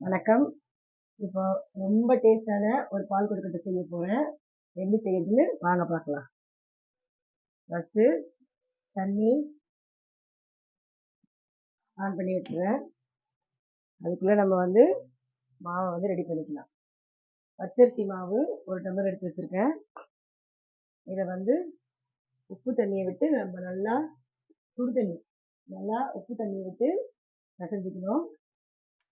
வணக்கம். இப்போ ரொம்ப டேஸ்டான ஒரு பால் கொடுக்கட்ட செய்ய போகிறேன் எப்படி செய்யறதுன்னு வாங்க பார்க்கலாம். ஃபஸ்ட்டு தண்ணி ஆன் பண்ணி விட்டுறேன் அதுக்குள்ளே நம்ம வந்து மாவை வந்து ரெடி பண்ணிக்கலாம். பச்சரிசி மாவு ஒரு டம்ளர் எடுத்து வச்சுருக்கேன். இதை வந்து உப்பு தண்ணியை விட்டு நம்ம நல்லா சுடு தண்ணி நல்லா உப்பு தண்ணியை விட்டு பிசைஞ்சிக்கணும்.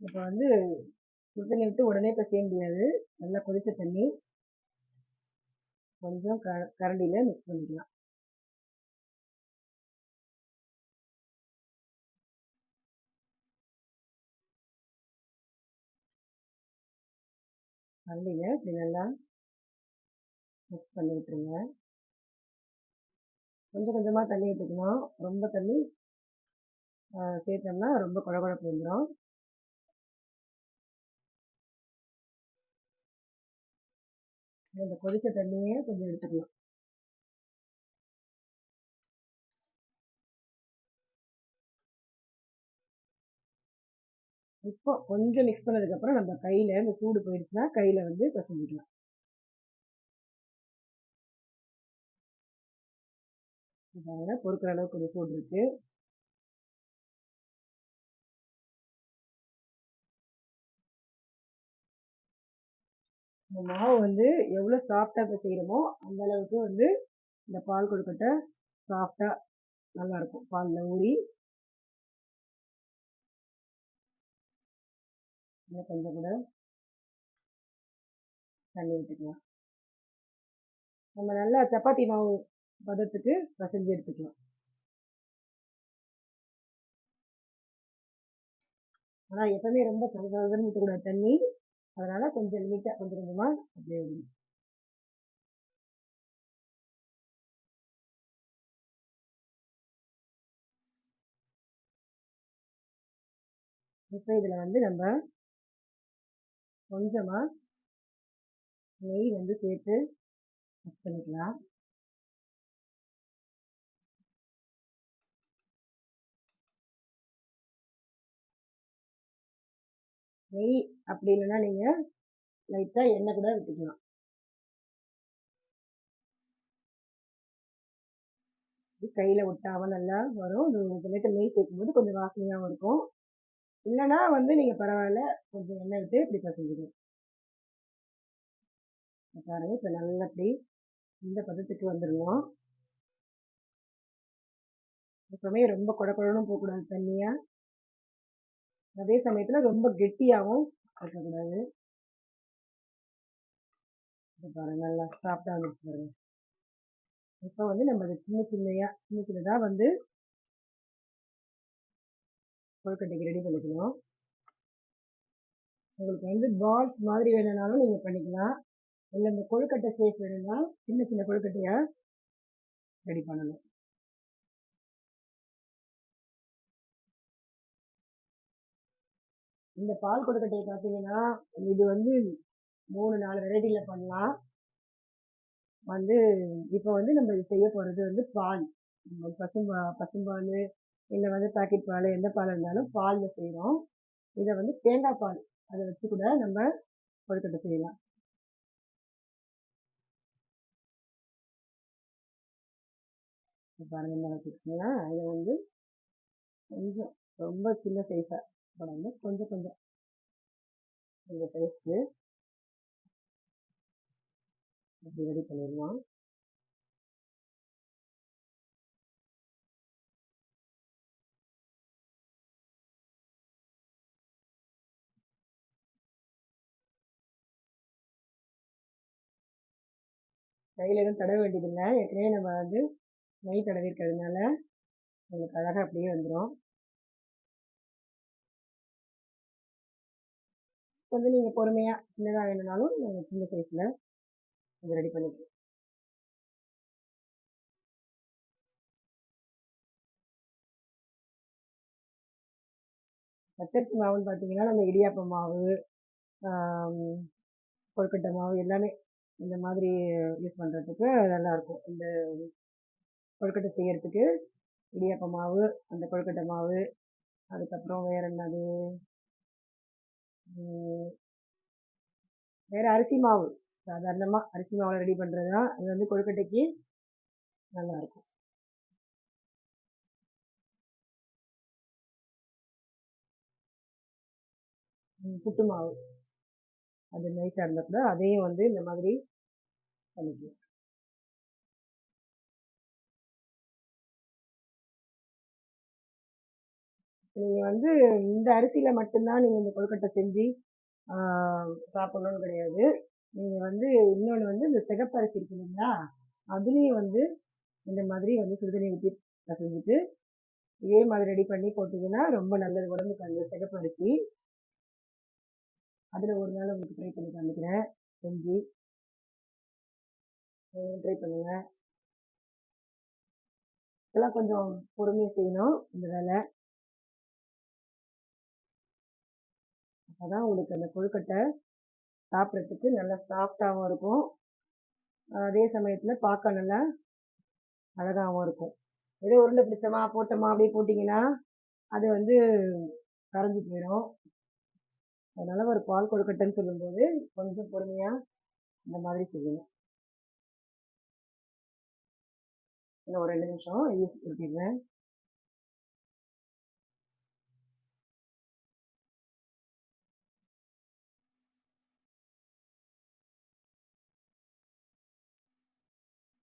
இப்போ வந்து சுடு தண்ணி விட்டு உடனே பிசைய முடியாது. நல்லா கொதித்த தண்ணி. கொஞ்சம் க கரண்டியில் மிக்ஸ் பண்ணிக்கலாம். கரண்டியில் இப்படி நல்லா மிக்ஸ் பண்ணி விட்டுருங்க. கொஞ்சம் கொஞ்சமாக தண்ணி விட்டுக்கணும் ரொம்ப தண்ணி சேர்த்தோம்னா ரொம்ப குழ குழப்பு வந்துடும் இந்த கொதிச்ச தண்ணியை கொஞ்சம் எடுத்துக்கலாம். இப்போ கொஞ்சம் மிக்ஸ் பண்ணதுக்கப்புறம் நம்ம கையில் இந்த சூடு போயிடுச்சுன்னா கையில் வந்து பிசைஞ்சிக்கலாம். பாருங்க பொறுக்கிற அளவுக்கு கொஞ்சம் சூடு இருக்கு. இந்த மாவு வந்து எவ்வளோ சாஃப்டாக இப்போ செய்கிறோமோ அந்த அளவுக்கு வந்து இந்த பால் கொழுக்கட்டை சாஃப்டாக நல்லாயிருக்கும் பாலில் ஊறி கொஞ்சம் கூட தண்ணி விட்டுக்கலாம் நம்ம நல்லா சப்பாத்தி மாவு பதத்துக்கு பசஞ்சு எடுத்துக்கலாம். ஆனால் எப்பவுமே ரொம்ப சதவீதம் கூட தண்ணி அதனால் கொஞ்சம் லிமிட்டாக கொஞ்சம் கொஞ்சமாக அப்படியே இப்போ இதில் வந்து நம்ம கொஞ்சமாக நெய் வந்து சேர்த்து மிக்ஸ் பண்ணிக்கலாம். நெய் அப்படி இல்லைன்னா நீங்கள் லைட்டாக எண்ணெய் கூட விட்டுக்கலாம். கையில் ஒட்டாமல் நல்லா வரும். இது சமயத்தில் நெய் சேர்க்கும்போது கொஞ்சம் வாசனையாகவும் இருக்கும். இல்லைன்னா வந்து நீங்கள் பரவாயில்ல கொஞ்சம் எண்ணெய் விட்டு இப்படி பசஞ்சிடும் பாருங்க இப்போ நல்லா இப்படி இந்த பதத்துக்கு வந்துடுவோம் எப்பவுமே ரொம்ப குட போகக்கூடாது தண்ணியாக அதே சமயத்தில் ரொம்ப கெட்டியாகவும் இருக்கக்கூடாது. பாருங்க நல்லா சாஃப்டாக வந்துச்சு பாருங்க. இப்போ வந்து நம்ம அதை சின்ன சின்னையாக சின்ன சின்னதாக வந்து கொழுக்கட்டைக்கு ரெடி பண்ணிக்கணும். உங்களுக்கு வந்து பால்ஸ் மாதிரி வேணும்னாலும் நீங்கள் பண்ணிக்கலாம். இல்லை இந்த கொழுக்கட்டை ஷேப் வேணும்னா சின்ன சின்ன கொழுக்கட்டையாக ரெடி பண்ணணும். இந்த பால் கொழுக்கட்டையை பார்த்தீங்கன்னா இது வந்து மூணு நாலு வெரைட்டியில் பண்ணலாம். வந்து இப்போ வந்து நம்ம இது செய்ய போகிறது வந்து பால். பசும்பா பசும்பால் இல்லை வந்து பாக்கெட் பால் எந்த பால் இருந்தாலும் பாலில் செய்கிறோம் இதை வந்து தேங்காய் பால் அதை வச்சு கூட நம்ம கொழுக்கட்டை செய்யலாம். பாருங்க இந்த அளவுக்கு இதை வந்து கொஞ்சம் ரொம்ப சின்ன சைஸாக போடாமல் கொஞ்சம் கொஞ்சம். இந்த பேஸ்ட்டு அப்படி ரெடி பண்ணிடலாம்? கையில் எதுவும் தடவ வேண்டியதில்லை. ஏற்கனவே நம்ம வந்து நெய் தடவி இருக்கிறதுனால உங்களுக்கு அழகாக அப்படியே வந்துடும் வந்து நீங்கள் பொறுமையாக சின்னதாக வேணும்னாலும் நாங்கள் சின்ன சைஸில் இது ரெடி பண்ணிக்கலாம். பச்சரிசி மாவுன்னு பார்த்தீங்கன்னா நம்ம இடியாப்ப மாவு கொழுக்கட்டை மாவு எல்லாமே இந்த மாதிரி யூஸ் பண்ணுறதுக்கு நல்லாயிருக்கும். இந்த கொழுக்கட்டை செய்கிறதுக்கு இடியாப்ப மாவு அந்த கொழுக்கட்டை மாவு அதுக்கப்புறம் வேறு என்னது? வேறு அரிசி மாவு சாதாரணமாக அரிசி மாவில் ரெடி பண்ணுறது அது இது வந்து கொழுக்கட்டைக்கு நல்லாயிருக்கும் புட்டு மாவு. அது நைஸாக கூட அதையும் வந்து இந்த மாதிரி பண்ணிக்கலாம். நீங்கள் வந்து இந்த அரிசியில் மட்டும்தான் நீங்கள் இந்த கொழுக்கட்டை செஞ்சு சாப்பிட்ணுன்னு கிடையாது. நீங்கள் வந்து இன்னொன்று வந்து இந்த சிகப்பு அரிசி இருக்கு இல்லைங்களா அதுலேயும் வந்து இந்த மாதிரி வந்து சுடுதண்ணி ஊற்றி பிசைஞ்சிட்டு இதே மாதிரி ரெடி பண்ணி போட்டிங்கன்னா ரொம்ப நல்லது உடம்புக்கு. அந்த சிகப்பு அரிசி அதில் ஒரு நாள் உங்களுக்கு ட்ரை பண்ணி காமிக்கிறேன். செஞ்சு. ட்ரை பண்ணுங்கள் இதெல்லாம் கொஞ்சம் பொறுமையாக செய்யணும் இந்த வேலை. அதான் உங்களுக்கு அந்த கொழுக்கட்டை சாப்பிட்றதுக்கு நல்லா சாஃப்டாகவும் இருக்கும். அதே சமயத்தில் பார்க்க நல்லா அழகாகவும் இருக்கும். ஏதோ உருண்டை பிடிச்சோமா போட்டோமா அப்படியே போட்டிங்கன்னா அது வந்து கரைஞ்சி போயிடும். அதனால் ஒரு பால் கொழுக்கட்டைன்னு சொல்லும்போது கொஞ்சம் பொறுமையாக இந்த மாதிரி செய்யணும். இன்னும் ஒரு ரெண்டு நிமிஷம் யூஸ் ஊற்றிடுறேன்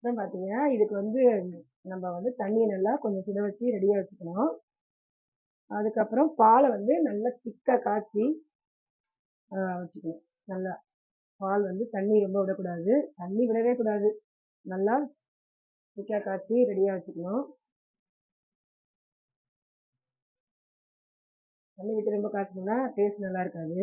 அப்புறம் பார்த்தீங்கன்னா இதுக்கு வந்து நம்ம வந்து தண்ணியை நல்லா கொஞ்சம் சுட வச்சு ரெடியாக வச்சுக்கணும். அதுக்கப்புறம் பாலை வந்து நல்லா திக்காக காய்ச்சி வச்சுக்கணும். நல்லா பால் வந்து தண்ணி ரொம்ப விடக்கூடாது. தண்ணி விடவே கூடாது. நல்லா திக்காக காய்ச்சி ரெடியாக வச்சுக்கணும். தண்ணி விட்டு ரொம்ப காய்ச்சணும்னா டேஸ்ட் நல்லா இருக்காது.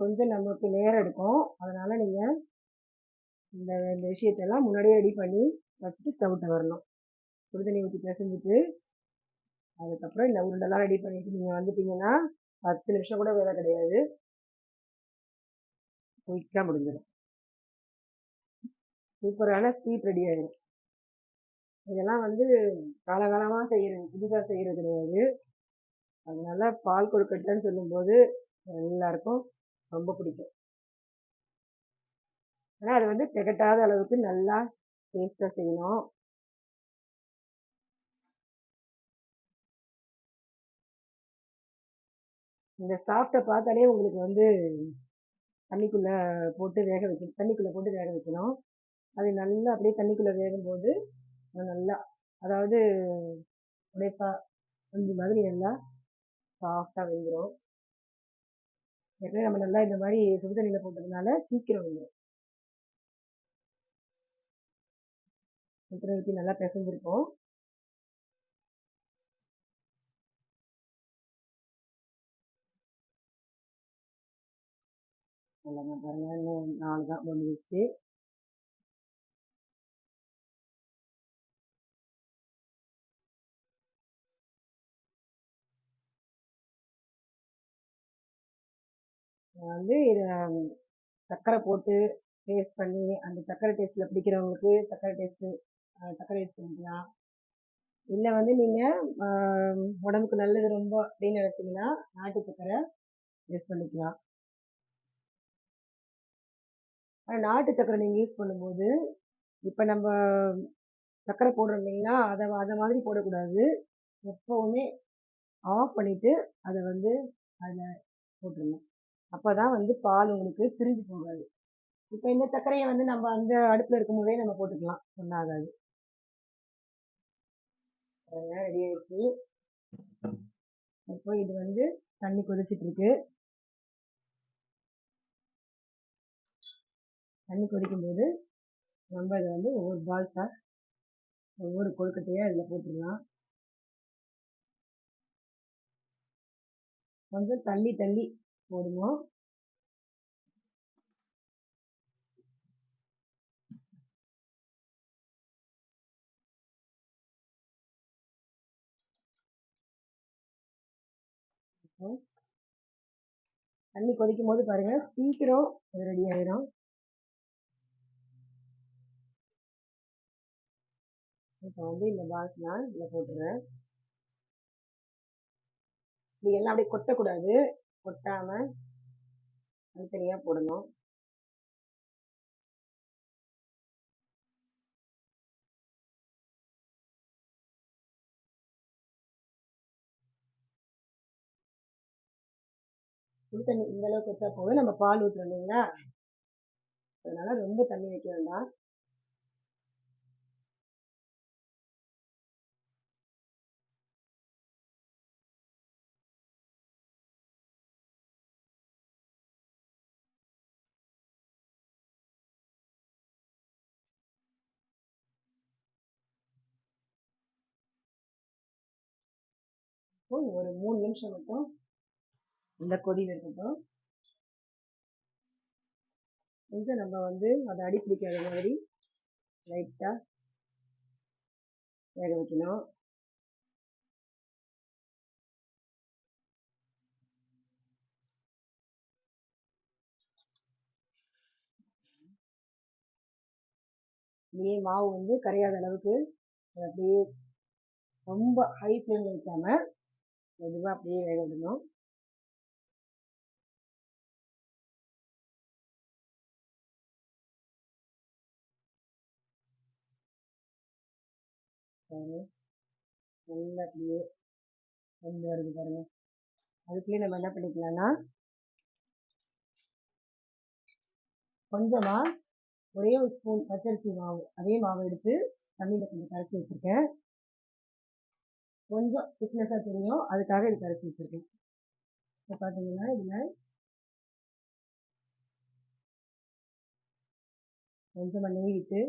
கொஞ்சம் நமக்கு நேரம் எடுக்கும். அதனால் நீங்கள் இந்த இந்த விஷயத்தெல்லாம் முன்னாடியே ரெடி பண்ணி வச்சுட்டு ஸ்டவ்கிட்ட வரணும். சுடுதண்ணி ஊற்றி பிசைஞ்சிட்டு அதுக்கப்புறம் இந்த உருண்டெல்லாம் ரெடி பண்ணிட்டு நீங்கள் வந்துட்டீங்கன்னா பத்து நிமிஷம் கூட வேலை கிடையாது. குயிக்காக முடிஞ்சிடும். சூப்பரான ஸ்வீட் ரெடி ஆகிடும் இதெல்லாம் வந்து காலகாலமாக செய்கிறது புதுசாக செய்கிறது கிடையாது. அதனால பால் கொழுக்கட்டைன்னு சொல்லும்போது எல்லாருக்கும் ரொம்ப பிடிக்கும். ஆனால் அது வந்து திகட்டாத அளவுக்கு நல்லா டேஸ்ட்டாக செய்யணும். இந்த சாஃப்டை பார்த்தாலே உங்களுக்கு வந்து தண்ணிக்குள்ளே போட்டு வேக வைக்கணும் தண்ணிக்குள்ளே போட்டு வேக வைக்கணும். அது நல்லா அப்படியே தண்ணிக்குள்ளே வேகும்போது நல்லா அதாவது அப்படியே பா மாதிரி நல்லா சாஃப்டாக வெந்துடும் ஏற்கனவே நம்ம நல்லா இந்த மாதிரி சுடுதண்ணியில் போட்டதுனால சீக்கிரம் வெந்துடும் முத்திரை ஊற்றி நல்லா பிசைஞ்சிருக்கோம் அவ்வளோதான் பாருங்கள் இன்னும் நாலு தான் முடிஞ்சிச்சு வந்து இதை சர்க்கரை போட்டு டேஸ்ட் பண்ணி அந்த சர்க்கரை டேஸ்ட்டில் பிடிக்கிறவங்களுக்கு சர்க்கரை டேஸ்ட்டு சர்க்கரை யூஸ் பண்ணிக்கலாம். இல்லை வந்து நீங்கள் உடம்புக்கு நல்லது ரொம்ப அப்படின்னு நினச்சிங்கன்னா நாட்டு சர்க்கரை யூஸ் பண்ணிக்கலாம். ஆனால் நாட்டு சர்க்கரை நீங்கள் யூஸ் பண்ணும்போது இப்போ நம்ம சர்க்கரை போடுறோம் இல்லைங்களா அதை அதை மாதிரி போடக்கூடாது. எப்போவுமே ஆஃப் பண்ணிவிட்டு அதை வந்து அதில் போட்டுருணும் அப்போ தான் வந்து பால் உங்களுக்கு பிரிஞ்சு போகாது. இப்போ இந்த சர்க்கரையை வந்து நம்ம அந்த அடுப்பில் இருக்கும்போதே நம்ம போட்டுக்கலாம். ஒன்றாகாது ரெடி ஆயிடுச்சு. இப்போ இது வந்து தண்ணி கொதிச்சிட்டு இருக்கு தண்ணி கொதிக்கும்போது நம்ம இதை வந்து ஒவ்வொரு பால்ஸாக ஒவ்வொரு கொழுக்கட்டையாக இதில் போட்டுடலாம். கொஞ்சம் தள்ளி தள்ளி போடுவோம் தண்ணி கொதிக்கும் போது பாருங்க சீக்கிரம் அது ரெடி ஆயிடும் இப்போ வந்து இந்த பால்ஸ் நான் இதில் போட்டுறேன். இப்படி எல்லாம் அப்படியே கொட்டக்கூடாது. கொட்டாமல் தனித்தனியாக போடணும். சுடு தண்ணி இந்த அளவுக்கு வச்சா போதும். நம்ம பால் ஊற்றுறோம் இல்லைங்களா? அதனால ரொம்ப தண்ணி வைக்க வேண்டாம். ஒரு மூணு நிமிஷம் மட்டும் இந்த கொதியில் இருக்கட்டும். கொஞ்சம் நம்ம வந்து அதை அடி பிடிக்காத மாதிரி லைட்டாக வேக வைக்கணும். அப்படியே மாவு வந்து கரையாத அளவுக்கு அப்படியே ரொம்ப ஹை ஃப்ளேமில் வைக்காம மெதுவாக அப்படியே வேக விடணும் நல்லா அப்படியே வந்து வருது பாருங்க. அதுக்குள்ளேயே நம்ம என்ன பண்ணிக்கலாம்னா கொஞ்சமா ஒரே ஒரு ஸ்பூன் பச்சரிசி மாவு அதே மாவு எடுத்து தண்ணியில் கொஞ்சம் கரைச்சி வச்சுருக்கேன். கொஞ்சம் திக்னஸாக தெரியும். அதுக்காக இது கரைச்சி வச்சுருக்கேன். இப்போ பார்த்தீங்கன்னா இதில் கொஞ்சமாக நெய் விட்டு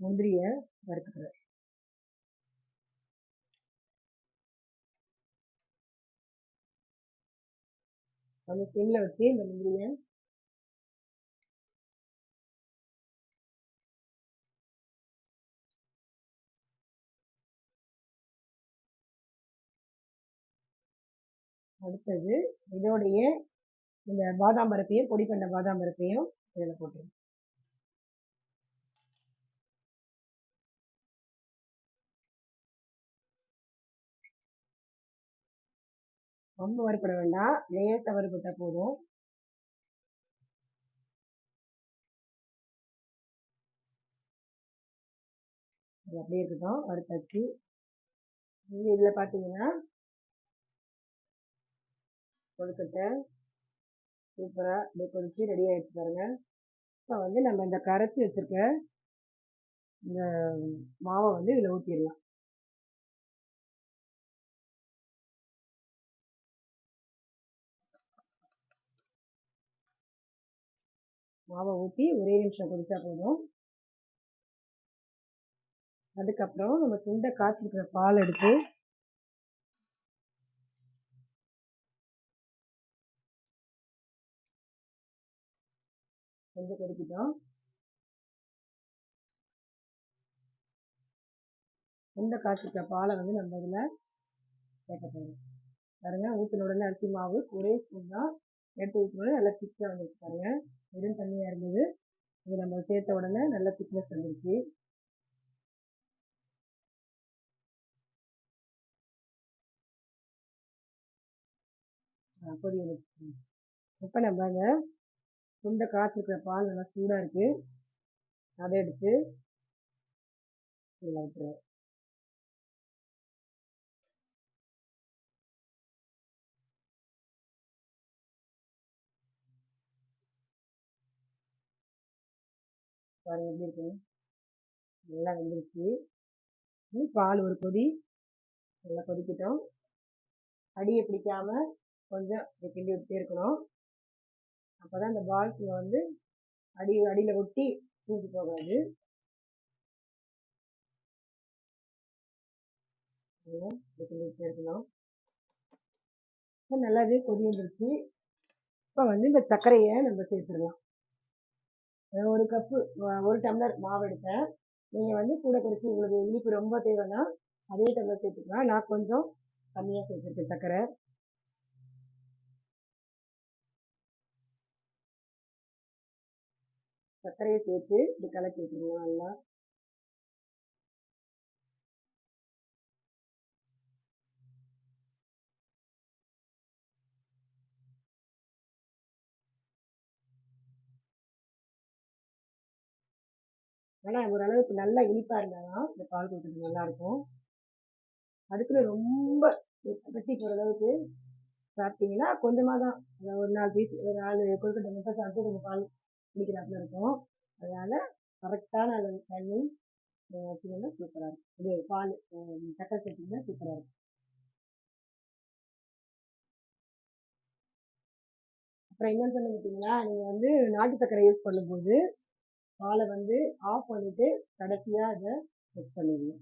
முந்திரியை வறுத்துக்கிறேன். அந்த ஸ்டீமில் வச்சு இந்த முந்திரியை அடுத்தது இதோடைய இந்த பாதாம் பருப்பையும் பொடி பண்ண பாதாம் பருப்பையும் இதில் போட்டுருங்க. ரொம்ப வறுப்பட வேண்டாம். லேசாக வறுப்பட்டால் போதும். அப்படியே இருக்கட்டும். வறுத்தாச்சு நீங்கள் இதில் பார்த்தீங்கன்னா கொழுக்கட்டை சூப்பராக அப்படியே கொதிச்சு ரெடி ஆகிடுச்சு பாருங்க. இப்போ வந்து நம்ம இந்த கரைச்சி வச்சுருக்க இந்த மாவை வந்து இதில் ஊற்றிடலாம் மாவை ஊற்றி ஒரே நிமிஷம் கொதிச்சா போதும். அதுக்கப்புறம் நம்ம சுண்டை காய்ச்சிருக்கிற பால் எடுத்து கொஞ்சம் கொதிக்கிட்டோம். சுண்டை காய்ச்சிருக்கிற பாலை வந்து நம்ம இதில் சேர்க்க போகிறோம் பாருங்க ஊற்றின உடனே அரிசி மாவு ஒரே ஸ்பூன் தான். எடுத்து ஊற்றினோடனே நல்லா திக்காக வந்துருச்சு பாருங்க வெறும் தண்ணியாக இருந்தது. இது நம்ம சேர்த்த உடனே நல்ல திக்னஸ் வந்துருச்சு. கொதி வந்துச்சு இப்போ நம்ம அந்த சுண்டை காய்ச்சிருக்கிற பால் நல்லா சூடாக இருக்குது அதை எடுத்து இதில் விட்டுருவோம் பாருங்க எப்படி இருக்குன்னு நல்லா வெந்துருச்சு பால் ஒரு கொதி. நல்லா கொதிக்கிட்டோம். அடியை பிடிக்காம கொஞ்சம் கிண்டி விட்டே இருக்கணும். அப்போ தான் அந்த பால்ஸில் வந்து அடி அடியில் ஒட்டி தூக்கி போகாது. கிண்டி விட்டே இருக்கணும். இப்போ நல்லாவே கொதி வந்துருச்சு. இப்போ வந்து இந்த சர்க்கரையை நம்ம சேர்த்துடலாம். ஒரு கப்பு ஒரு டம்ளர் மாவு எடுத்தேன். நீங்கள் வந்து கூட குறைச்சி உங்களுக்கு இனிப்பு ரொம்ப தேவைன்னா அதே டம்ளர் சேர்த்துக்கலாம் நான் கொஞ்சம் கம்மியாக சேர்த்துருக்கேன் சர்க்கரை. சர்க்கரையை சேர்த்து இப்படி கலக்கி விட்டுருவோம் நல்லா. ஆனால் ஓரளவுக்கு நல்லா இனிப்பாக இருந்தால் தான் இந்த பால் கொடுக்குறது நல்லாயிருக்கும். அதுக்குன்னு ரொம்ப வெட்டி போகிற அளவுக்கு சாப்பிட்டீங்கன்னா கொஞ்சமாக தான் ஒரு நாலு பீஸ் ஒரு நாலு கொழுக்கட்டை மட்டும் சாப்பிட்டு கொஞ்சம் பால் குடிக்கிறாப்புல இருக்கும். அதனால் கரெக்டான அளவு தண்ணி வச்சிங்கன்னா சூப்பராக இருக்கும். இது பால் சக்கரை சேர்த்திங்கன்னா சூப்பராக இருக்கும். அப்புறம் என்னன்னு சொன்ன பார்த்தீங்களா நீங்கள் வந்து நாட்டு சக்கரை யூஸ் பண்ணும்போது பாலை வந்து ஆஃப் பண்ணிவிட்டு கடைசியாக அதை செக் பண்ணிடணும்.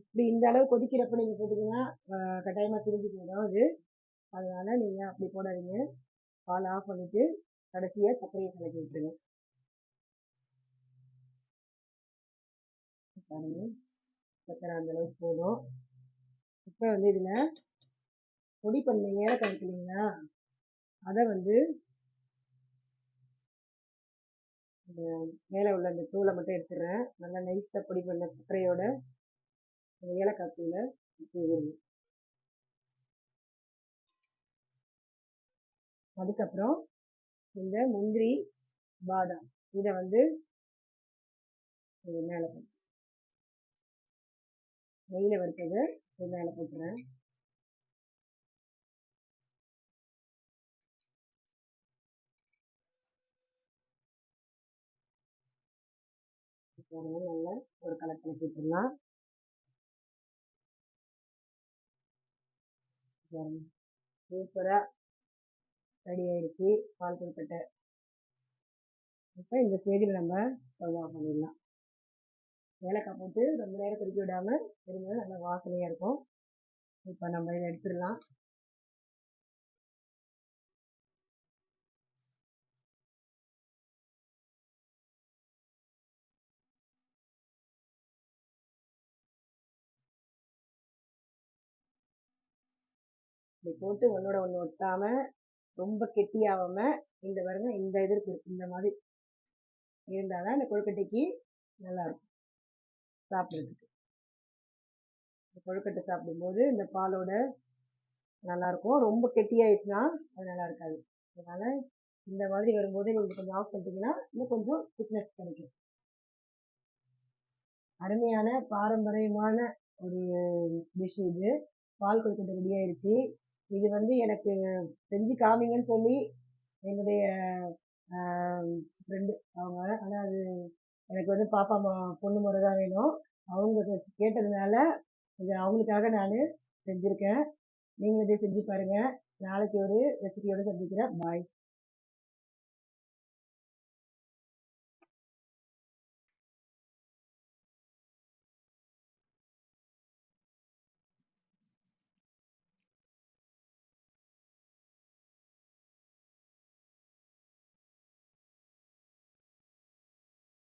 இப்படி இந்த அளவு கொதிக்கிறப்ப நீங்கள் போட்டிங்கன்னா கட்டாயமாக திரிஞ்சு போயிடும் அது. அதனால் நீங்கள் அப்படி போடாதீங்க. பால் ஆஃப் பண்ணிவிட்டு கடைசியாக சர்க்கரையை கலக்கி விட்டுருங்க. பாருங்க. சர்க்கரை அந்த அளவுக்கு போதும். இப்போ வந்து இதில் பொடி பண்ண ஏலக்காய் இருக்கு இல்லைங்களா அதை வந்து மேலே உள்ள அந்த தூளை மட்டும் எடுத்துடுறேன். நல்லா நைஸாக பொடி பண்ண சர்க்கரையோட அந்த ஏலக்காய் தூளை தூவிடுங்க அதுக்கப்புறம் இந்த முந்திரி பாதாம். இதை வந்து மேலே போட்டு நெய்யில் வறுத்ததை இது மேலே போட்டுறேன். பாருங்க நல்லா ஒரு கலர் கலக்கி விட்டுடலாம் சூப்பராக ரெடி ஆயிடுச்சு. பால் கொழுக்கட்டை. இப்போ இந்த ஸ்டேஜில் நம்ம ஸ்டவ் பண்ணிடலாம். ஏலக்காய் போட்டு ரொம்ப நேரம் கொதிக்க விடாமல் இருந்தால் நல்லா வாசனையாக இருக்கும். இப்போ நம்ம இதை எடுத்துடலாம். இப்படி போட்டு ஒன்றோட ஒன்று ஒட்டாமல் ரொம்ப கெட்டியாகாம இந்த பாருங்க இந்த இது இருக்கு இந்த மாதிரி இருந்தால் தான் இந்த கொழுக்கட்டைக்கு நல்லாயிருக்கும். சாப்பிட்றதுக்கு. இந்த கொழுக்கட்டை சாப்பிடும்போது இந்த பாலோட நல்லாயிருக்கும். ரொம்ப கெட்டியாயிடுச்சுன்னா அது நல்லா இருக்காது அதனால் இந்த மாதிரி வரும்போது நீங்கள் கொஞ்சம் ஆஃப் பண்ணிட்டீங்கன்னா இன்னும் கொஞ்சம் திக்னஸ் கிடைக்கும். அருமையான பாரம்பரியமான ஒரு டிஷ் இது. பால் கொழுக்கட்டை ரெடி ஆயிடுச்சு இது வந்து எனக்கு செஞ்சு காமிங்கன்னு சொல்லி என்னுடைய ஃப்ரெண்டு அவங்க. ஆனால் அது எனக்கு வந்து பாப்பா மா பொண்ணு முறை தான் வேணும். அவங்க கேட்டதுனால இது அவங்களுக்காக நான் செஞ்சுருக்கேன். நீங்களும் இதே செஞ்சு பாருங்கள் நாளைக்கு ஒரு ரெசிபியோடு சந்திக்கிறேன். பாய்